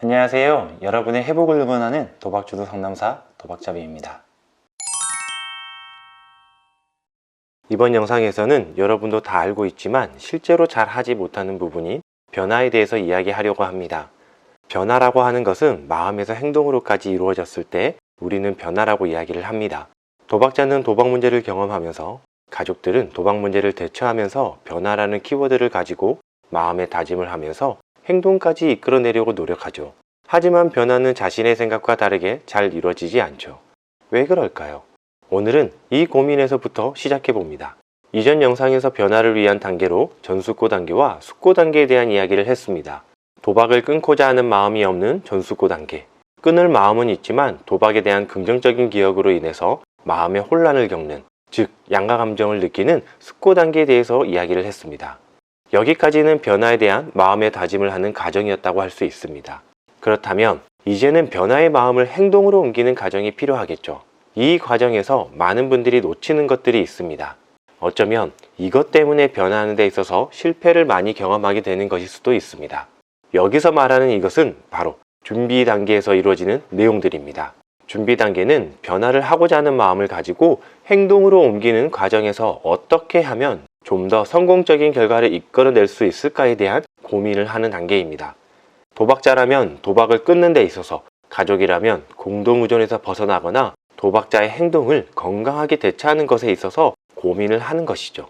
안녕하세요. 여러분의 회복을 응원하는 도박주도 상담사 도박잡이입니다. 이번 영상에서는 여러분도 다 알고 있지만 실제로 잘 하지 못하는 부분인 변화에 대해서 이야기하려고 합니다. 변화라고 하는 것은 마음에서 행동으로까지 이루어졌을 때 우리는 변화라고 이야기를 합니다. 도박자는 도박 문제를 경험하면서 가족들은 도박 문제를 대처하면서 변화라는 키워드를 가지고 마음의 다짐을 하면서 행동까지 이끌어내려고 노력하죠. 하지만 변화는 자신의 생각과 다르게 잘 이루어지지 않죠. 왜 그럴까요? 오늘은 이 고민에서부터 시작해 봅니다. 이전 영상에서 변화를 위한 단계로 전숙고 단계와 숙고 단계에 대한 이야기를 했습니다. 도박을 끊고자 하는 마음이 없는 전숙고 단계. 끊을 마음은 있지만 도박에 대한 긍정적인 기억으로 인해서 마음의 혼란을 겪는, 즉, 양가 감정을 느끼는 숙고 단계에 대해서 이야기를 했습니다. 여기까지는 변화에 대한 마음의 다짐을 하는 과정이었다고 할 수 있습니다. 그렇다면 이제는 변화의 마음을 행동으로 옮기는 과정이 필요하겠죠. 이 과정에서 많은 분들이 놓치는 것들이 있습니다. 어쩌면 이것 때문에 변화하는 데 있어서 실패를 많이 경험하게 되는 것일 수도 있습니다. 여기서 말하는 이것은 바로 준비 단계에서 이루어지는 내용들입니다. 준비 단계는 변화를 하고자 하는 마음을 가지고 행동으로 옮기는 과정에서 어떻게 하면 좀 더 성공적인 결과를 이끌어낼 수 있을까에 대한 고민을 하는 단계입니다. 도박자라면 도박을 끊는 데 있어서 가족이라면 공동의존에서 벗어나거나 도박자의 행동을 건강하게 대처하는 것에 있어서 고민을 하는 것이죠.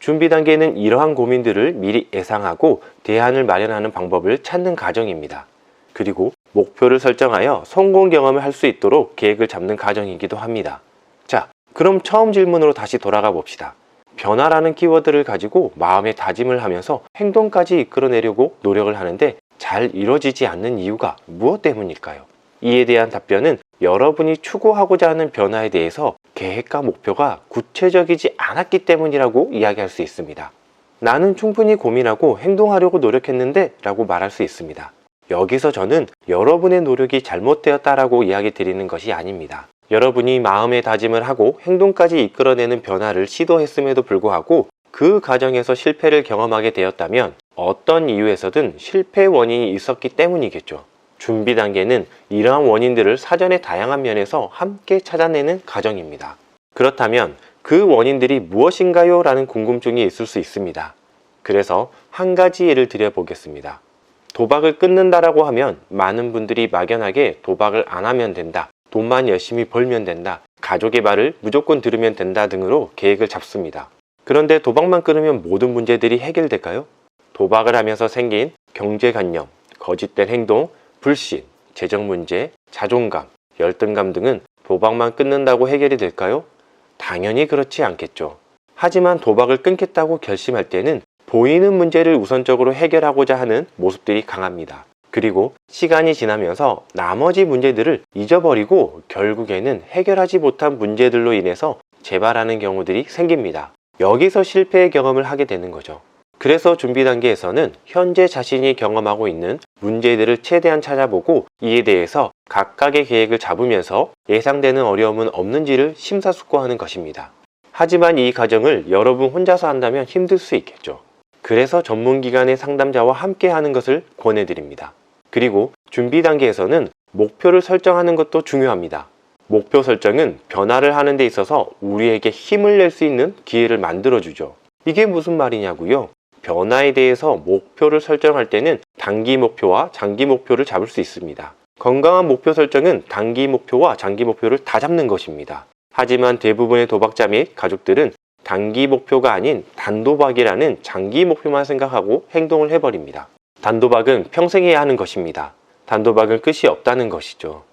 준비 단계는 이러한 고민들을 미리 예상하고 대안을 마련하는 방법을 찾는 과정입니다. 그리고 목표를 설정하여 성공 경험을 할 수 있도록 계획을 잡는 과정이기도 합니다. 자, 그럼 처음 질문으로 다시 돌아가 봅시다. 변화라는 키워드를 가지고 마음의 다짐을 하면서 행동까지 이끌어내려고 노력을 하는데 잘 이루어지지 않는 이유가 무엇 때문일까요? 이에 대한 답변은 여러분이 추구하고자 하는 변화에 대해서 계획과 목표가 구체적이지 않았기 때문이라고 이야기할 수 있습니다. 나는 충분히 고민하고 행동하려고 노력했는데 라고 말할 수 있습니다. 여기서 저는 여러분의 노력이 잘못되었다라고 이야기 드리는 것이 아닙니다. 여러분이 마음의 다짐을 하고 행동까지 이끌어내는 변화를 시도했음에도 불구하고 그 과정에서 실패를 경험하게 되었다면 어떤 이유에서든 실패 원인이 있었기 때문이겠죠. 준비 단계는 이러한 원인들을 사전에 다양한 면에서 함께 찾아내는 과정입니다. 그렇다면 그 원인들이 무엇인가요? 라는 궁금증이 있을 수 있습니다. 그래서 한 가지 예를 드려 보겠습니다. 도박을 끊는다라고 하면 많은 분들이 막연하게 도박을 안 하면 된다. 돈만 열심히 벌면 된다. 가족의 말을 무조건 들으면 된다 등으로 계획을 잡습니다. 그런데 도박만 끊으면 모든 문제들이 해결될까요? 도박을 하면서 생긴 경제관념, 거짓된 행동, 불신, 재정 문제, 자존감, 열등감 등은 도박만 끊는다고 해결이 될까요? 당연히 그렇지 않겠죠. 하지만 도박을 끊겠다고 결심할 때는 보이는 문제를 우선적으로 해결하고자 하는 모습들이 강합니다. 그리고 시간이 지나면서 나머지 문제들을 잊어버리고 결국에는 해결하지 못한 문제들로 인해서 재발하는 경우들이 생깁니다. 여기서 실패의 경험을 하게 되는 거죠. 그래서 준비 단계에서는 현재 자신이 경험하고 있는 문제들을 최대한 찾아보고 이에 대해서 각각의 계획을 잡으면서 예상되는 어려움은 없는지를 심사숙고하는 것입니다. 하지만 이 과정을 여러분 혼자서 한다면 힘들 수 있겠죠. 그래서 전문기관의 상담자와 함께 하는 것을 권해드립니다. 그리고 준비 단계에서는 목표를 설정하는 것도 중요합니다. 목표 설정은 변화를 하는 데 있어서 우리에게 힘을 낼 수 있는 기회를 만들어주죠. 이게 무슨 말이냐고요? 변화에 대해서 목표를 설정할 때는 단기 목표와 장기 목표를 잡을 수 있습니다. 건강한 목표 설정은 단기 목표와 장기 목표를 다 잡는 것입니다. 하지만 대부분의 도박자 및 가족들은 단기 목표가 아닌 단도박이라는 장기 목표만 생각하고 행동을 해버립니다. 단도박은 평생 해야 하는 것입니다. 단도박은 끝이 없다는 것이죠.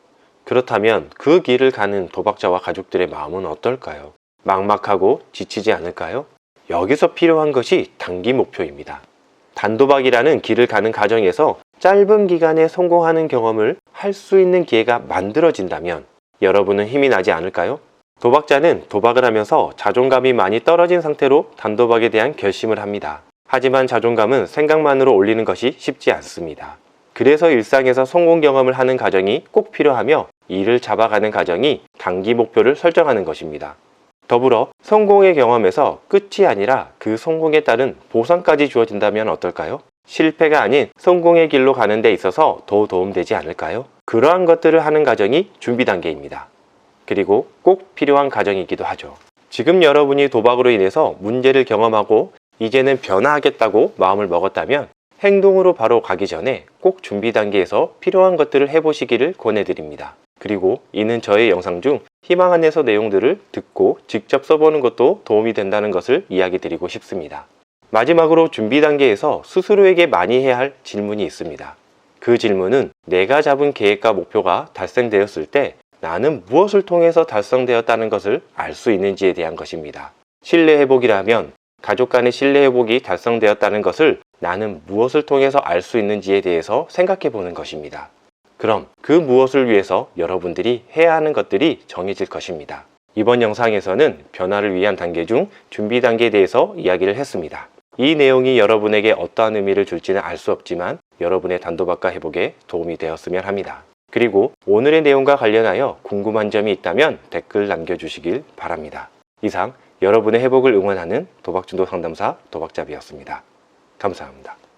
그렇다면 그 길을 가는 도박자와 가족들의 마음은 어떨까요? 막막하고 지치지 않을까요? 여기서 필요한 것이 단기 목표입니다. 단도박이라는 길을 가는 과정에서 짧은 기간에 성공하는 경험을 할 수 있는 기회가 만들어진다면 여러분은 힘이 나지 않을까요? 도박자는 도박을 하면서 자존감이 많이 떨어진 상태로 단도박에 대한 결심을 합니다. 하지만 자존감은 생각만으로 올리는 것이 쉽지 않습니다. 그래서 일상에서 성공 경험을 하는 과정이 꼭 필요하며 이를 잡아가는 과정이 단기 목표를 설정하는 것입니다. 더불어 성공의 경험에서 끝이 아니라 그 성공에 따른 보상까지 주어진다면 어떨까요? 실패가 아닌 성공의 길로 가는 데 있어서 더 도움되지 않을까요? 그러한 것들을 하는 과정이 준비 단계입니다. 그리고 꼭 필요한 과정이기도 하죠. 지금 여러분이 도박으로 인해서 문제를 경험하고 이제는 변화하겠다고 마음을 먹었다면 행동으로 바로 가기 전에 꼭 준비 단계에서 필요한 것들을 해보시기를 권해드립니다. 그리고 이는 저의 영상 중 희망 안에서 내용들을 듣고 직접 써보는 것도 도움이 된다는 것을 이야기 드리고 싶습니다. 마지막으로 준비 단계에서 스스로에게 많이 해야 할 질문이 있습니다. 그 질문은 내가 잡은 계획과 목표가 달성되었을 때 나는 무엇을 통해서 달성되었다는 것을 알 수 있는지에 대한 것입니다. 신뢰 회복이라면 가족 간의 신뢰 회복이 달성되었다는 것을 나는 무엇을 통해서 알 수 있는지에 대해서 생각해 보는 것입니다. 그럼 그 무엇을 위해서 여러분들이 해야 하는 것들이 정해질 것입니다. 이번 영상에서는 변화를 위한 단계 중 준비 단계에 대해서 이야기를 했습니다. 이 내용이 여러분에게 어떠한 의미를 줄지는 알 수 없지만 여러분의 단도박과 회복에 도움이 되었으면 합니다. 그리고 오늘의 내용과 관련하여 궁금한 점이 있다면 댓글 남겨주시길 바랍니다. 이상 여러분의 회복을 응원하는 도박준도 상담사 도박잡이였습니다. 감사합니다.